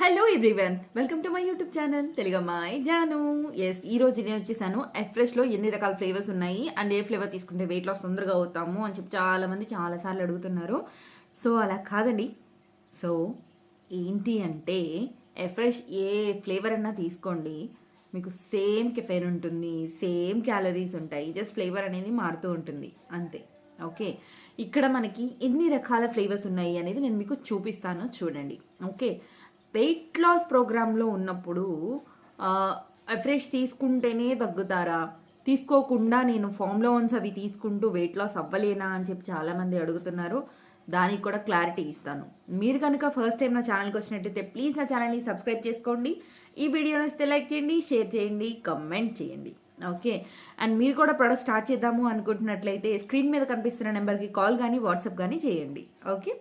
Hello everyone welcome to my YouTube channel తెలుగమ్మాయి Janu ఎస్ ఈ రోజు నేను వచ్చేసాను. ఎఫ్రెష్లో ఎన్ని రకాల ఫ్లేవర్స్ ఉన్నాయి? అండ్ ఏ ఫ్లేవర్ తీసుకుంటే వెయిట్ లాస్ తొందరగా అవుతాము అని చెప్పి చాలామంది చాలాసార్లు అడుగుతున్నారు. సో అలా కాదండి. సో ఏంటి అంటే ఎఫ్రెష్ ఏ ఫ్లేవర్ అన్నా తీసుకోండి. మీకు సేమ్ కెఫెన్ ఉంటుంది సేమ్ క్యాలరీస్ ఉంటాయి. జస్ట్ ఫ్లేవర్ అనేది మారుతూ ఉంటుంది. అంతే. ఓకే ఇక్కడ మనకి ఎన్ని రకాల ఫ్లేవర్స్ ఉన్నాయి అనేది నేను మీకు చూపిస్తాను. చూడండి. ఓకే వెయిట్ లాస్ ప్రోగ్రాంలో ఉన్నప్పుడు ఫ్రెష్ తీసుకుంటేనే తగ్గుతారా? తీసుకోకుండా నేను ఫామ్లో వన్స్ అవి తీసుకుంటూ వెయిట్ లాస్ అవ్వలేనా అని చెప్పి చాలామంది అడుగుతున్నారు. దానికి కూడా క్లారిటీ ఇస్తాను. మీరు కనుక ఫస్ట్ టైం నా ఛానల్కి వచ్చినట్టయితే ప్లీజ్ నా ఛానల్ని సబ్స్క్రైబ్ చేసుకోండి. ఈ వీడియోని ఇస్తే లైక్ చేయండి షేర్ చేయండి కమెంట్ చేయండి. ఓకే అండ్ మీరు కూడా ప్రొడక్ట్ స్టార్ట్ చేద్దాము అనుకుంటున్నట్లయితే స్క్రీన్ మీద కనిపిస్తున్న నెంబర్కి కాల్ కానీ వాట్సాప్ కానీ చేయండి. ఓకే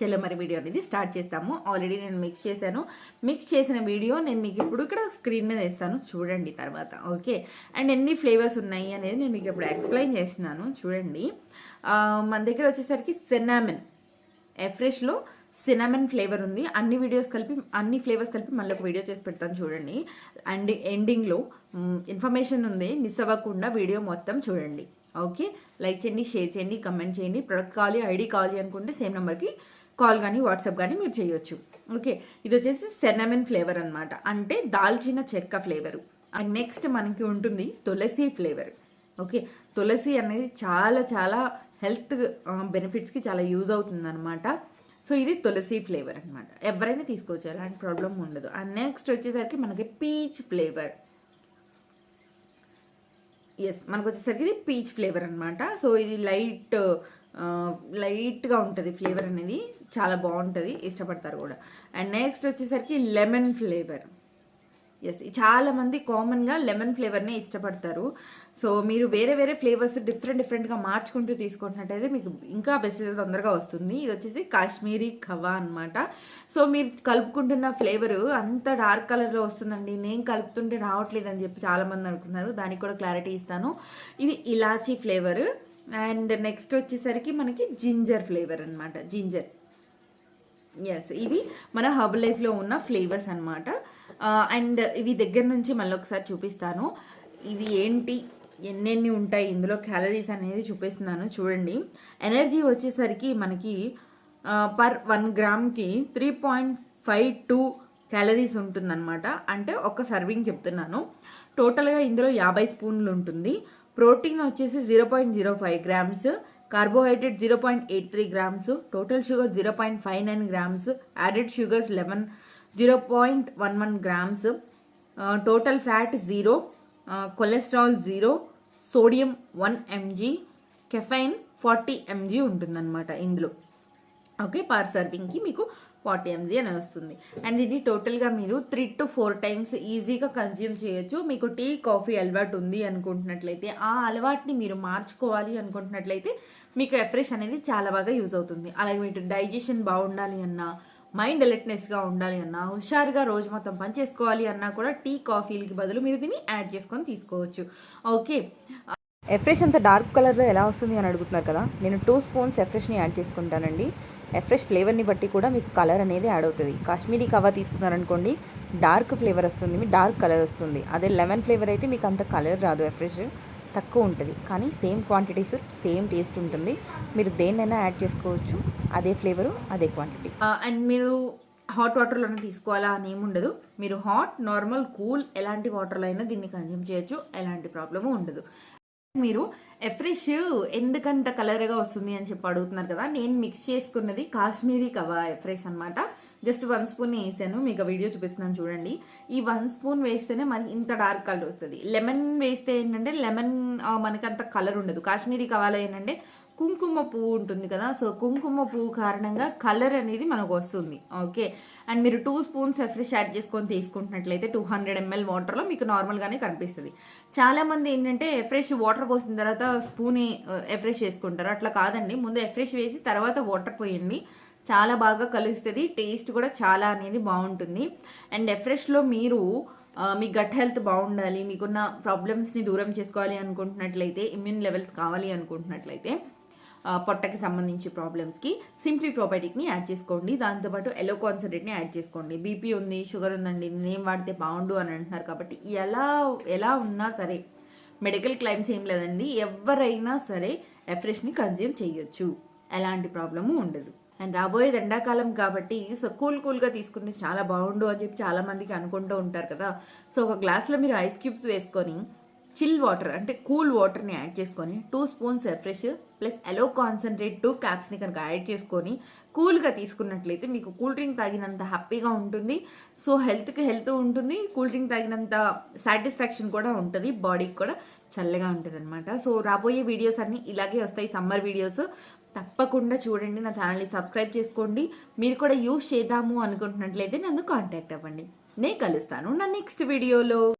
చలో మరి వీడియో అనేది స్టార్ట్ చేస్తాము. ఆల్రెడీ నేను మిక్స్ చేశాను. మిక్స్ చేసిన వీడియో నేను మీకు ఇప్పుడు ఇక్కడ స్క్రీన్ మీద వేస్తాను. చూడండి తర్వాత. ఓకే అండ్ ఎన్ని ఫ్లేవర్స్ ఉన్నాయి అనేది నేను మీకు ఇప్పుడు ఎక్స్ప్లెయిన్ చేస్తున్నాను. చూడండి. మన దగ్గర వచ్చేసరికి సెనామెన్ ఎఫ్రెష్లో సినామన్ ఫ్లేవర్ ఉంది. అన్ని వీడియోస్ కలిపి అన్ని ఫ్లేవర్స్ కలిపి మళ్ళీ ఒక వీడియో చేసి పెడతాను చూడండి. అండ్ ఎండింగ్లో ఇన్ఫర్మేషన్ ఉంది. మిస్ అవ్వకుండా వీడియో మొత్తం చూడండి. ఓకే లైక్ చేయండి షేర్ చేయండి కమెంట్ చేయండి. ప్రొడక్ట్ కావాలి ఐడి కావాలి అనుకుంటే సేమ్ నెంబర్కి కాల్ కానీ వాట్సాప్ కానీ మీరు చేయొచ్చు. ఓకే ఇది వచ్చేసి సెనమెన్ ఫ్లేవర్ అనమాట అంటే దాల్చిన చెక్క ఫ్లేవరు. అండ్ నెక్స్ట్ మనకి ఉంటుంది తులసి ఫ్లేవర్. ఓకే తులసి అనేది చాలా చాలా హెల్త్ బెనిఫిట్స్కి చాలా యూజ్ అవుతుంది అనమాట సో ఇది తులసి ఫ్లేవర్ అనమాట ఎవరైనా తీసుకోవచ్చు ఎలాంటి ప్రాబ్లం ఉండదు. అండ్ నెక్స్ట్ వచ్చేసరికి మనకి పీచ్ ఫ్లేవర్. ఎస్ మనకు వచ్చేసరికి ఇది పీచ్ ఫ్లేవర్ అనమాట సో ఇది లైట్ లైట్గా ఉంటుంది ఫ్లేవర్ అనేది. చాలా బాగుంటుంది ఇష్టపడతారు కూడా. అండ్ నెక్స్ట్ వచ్చేసరికి లెమన్ ఫ్లేవర్ ఎస్ చాలామంది కామన్గా లెమన్ ఫ్లేవర్నే ఇష్టపడతారు. సో మీరు వేరే వేరే ఫ్లేవర్స్ డిఫరెంట్ డిఫరెంట్గా మార్చుకుంటూ తీసుకుంటున్నట్టయితే మీకు ఇంకా బెస్ట్ తొందరగా వస్తుంది. ఇది వచ్చేసి కాశ్మీరీ ఖవా అనమాట సో మీరు కలుపుకుంటున్న ఫ్లేవర్ అంత డార్క్ కలర్లో వస్తుందండి. నేను కలుపుతుంటే రావట్లేదు అని చెప్పి చాలామంది అనుకున్నారు దానికి కూడా క్లారిటీ ఇస్తాను. ఇది ఇలాచీ ఫ్లేవర్ అండ్ నెక్స్ట్ వచ్చేసరికి మనకి జింజర్ ఫ్లేవర్ అన్నమాట. జింజర్ ఎస్ ఇవి మన హర్బల్ లైఫ్లో ఉన్న ఫ్లేవర్స్ అనమాట అండ్ ఇవి దగ్గర నుంచి మళ్ళీ ఒకసారి చూపిస్తాను. ఇవి ఏంటి? ఎన్నెన్ని ఉంటాయి? ఇందులో క్యాలరీస్ అనేది చూపిస్తున్నాను. చూడండి. ఎనర్జీ వచ్చేసరికి మనకి per one గ్రామ్కి three point five two calories ఉంటుందన్నమాట. అంటే ఒక సర్వింగ్ చెప్తున్నాను. టోటల్గా ఇందులో యాభై స్పూన్లు ఉంటుంది. ప్రోటీన్ వచ్చేసి zero point zero five grams carbohydrate zero point eight three grams total sugar zero point five nine grams added sugars eleven zero point one one grams total fat zero cholesterol zero sodium one MG caffeine forty MG ఉంటుందన్నమాట ఇందులో. Okay per సర్వింగ్కి మీకు forty MG అని వస్తుంది. And దీన్ని టోటల్గా మీరు three to four times ఈజీగా consume చేయొచ్చు. మీకు టీ కాఫీ అలవాటు ఉంది అనుకుంటున్నట్లయితే ఆ అలవాటుని మీరు మార్చుకోవాలి అనుకుంటున్నట్లయితే మీకు ఎఫ్రెష్ అనేది చాలా బాగా యూజ్ అవుతుంది. అలాగే మీకు డైజెషన్ బాగుండాలి అన్నా మైండ్ అలర్ట్నెస్గా ఉండాలి అన్నా హుషారుగా రోజు మొత్తం పని చేసుకోవాలి అన్నా కూడా టీ కాఫీలకి బదులు మీరు దీన్ని యాడ్ చేసుకొని తీసుకోవచ్చు. ఓకే. ఎఫ్రెష్ అంత డార్క్ కలర్లో ఎలా వస్తుంది అని అడుగుతున్నారు కదా. నేను టూ స్పూన్స్ ఎఫ్రెష్ని యాడ్ చేసుకుంటానండి. ఎఫ్రెష్ ఫ్లేవర్ని బట్టి కూడా మీకు కలర్ అనేది యాడ్ అవుతుంది. కాశ్మీరీ కవా తీసుకున్నారనుకోండి డార్క్ ఫ్లేవర్ వస్తుంది మీ డార్క్ కలర్ వస్తుంది. అదే లెమన్ ఫ్లేవర్ అయితే మీకు అంత కలర్ రాదు ఎఫ్రెష్ తక్కువ ఉంటుంది. కానీ సేమ్ క్వాంటిటీస్ సేమ్ టేస్ట్ ఉంటుంది. మీరు దేన్నైనా యాడ్ చేసుకోవచ్చు. అదే ఫ్లేవరు అదే క్వాంటిటీ అండ్ మీరు హాట్ వాటర్లోనే తీసుకోవాలా అని ఏముండదు మీరు హాట్ నార్మల్ కూల్ ఎలాంటి వాటర్లో అయినా దీన్ని కన్జ్యూమ్ చేయొచ్చు. ఎలాంటి ప్రాబ్లము ఉండదు. మీరు ఎఫ్రెష్ ఎందుకంత కలర్గా వస్తుంది అని చెప్పి అడుగుతున్నారు కదా నేను మిక్స్ చేసుకున్నది కాశ్మీరీ కవా ఎఫ్రెష్ అనమాట జస్ట్ వన్ స్పూన్ వేసాను మీకు వీడియో చూపిస్తున్నాను చూడండి. ఈ వన్ స్పూన్ వేస్తేనే మనకి ఇంత డార్క్ కలర్ వస్తుంది. లెమన్ వేస్తే ఏంటంటే లెమన్ మనకి అంత కలర్ ఉండదు. కాశ్మీరీ కవాలో ఏంటంటే కుంకుమ పువ్వు ఉంటుంది కదా సో కుంకుమ పువ్వు కారణంగా కలర్ అనేది మనకు వస్తుంది. ఓకే అండ్ మీరు టూ స్పూన్స్ ఎఫ్రెష్ యాడ్ చేసుకొని తీసుకుంటున్నట్లయితే టూ హండ్రెడ్ ఎంఎల్ వాటర్లో మీకు నార్మల్గానే కనిపిస్తుంది. చాలా మంది ఏంటంటే ఎఫ్రెష్ వాటర్ పోసిన తర్వాత స్పూన్ ఎఫ్రెష్ చేసుకుంటారు. అట్లా కాదండి. ముందు ఎఫ్రెష్ వేసి తర్వాత వాటర్ పోయండి. చాలా బాగా కలుస్తుంది. టేస్ట్ కూడా చాలా అనేది బాగుంటుంది. అండ్ ఎఫ్రెష్లో మీరు మీ గట్ హెల్త్ బాగుండాలి మీకున్న ప్రాబ్లమ్స్ని దూరం చేసుకోవాలి అనుకుంటున్నట్లయితే ఇమ్యూన్ లెవెల్స్ కావాలి అనుకుంటున్నట్లయితే పొట్టకి సంబంధించి ప్రాబ్లమ్స్కి సింప్లీ ప్రోబయోటిక్ని యాడ్ చేసుకోండి. దాంతోపాటు ఎలో కాన్సన్ట్రేట్ని యాడ్ చేసుకోండి. బీపీ ఉంది షుగర్ ఉందండి నేనేం వాడితే బాగుండు అని అంటున్నారు కాబట్టి ఎలా ఎలా ఉన్నా సరే మెడికల్ క్లైమ్స్ ఏం లేదండి. ఎవరైనా సరే ఎఫ్రెష్ని కన్జ్యూమ్ చేయొచ్చు. ఎలాంటి ప్రాబ్లము ఉండదు. అండ్ రాబోయేది ఎండాకాలం కాబట్టి సో కూల్ కూల్గా తీసుకుంటే చాలా బాగుండు అని చెప్పి చాలామందికి అనుకుంటూ ఉంటారు కదా. సో ఒక గ్లాస్లో మీరు ఐస్ క్యూబ్స్ వేసుకొని చిల్ వాటర్ అంటే కూల్ వాటర్ని యాడ్ చేసుకొని two spoons fresh plus aloe concentrate two క్యాప్స్ని కనుక యాడ్ చేసుకొని కూల్గా తీసుకున్నట్లయితే మీకు కూల్ డ్రింక్ తాగినంత హ్యాపీగా ఉంటుంది. సో హెల్త్కి హెల్త్ ఉంటుంది కూల్ డ్రింక్ తాగినంత సాటిస్ఫాక్షన్ కూడా ఉంటుంది బాడీకి కూడా చల్లగా ఉంటుంది అనమాట సో రాబోయే వీడియోస్ అన్నీ ఇలాగే వస్తాయి సమ్మర్ వీడియోస్. తప్పకుండా చూడండి నా ఛానల్ని సబ్స్క్రైబ్ చేసుకోండి. మీరు కూడా యూస్ చేద్దాము అనుకుంటున్నట్లయితే నన్ను కాంటాక్ట్ అవ్వండి. నేను కలుస్తాను నా నెక్స్ట్ వీడియోలో.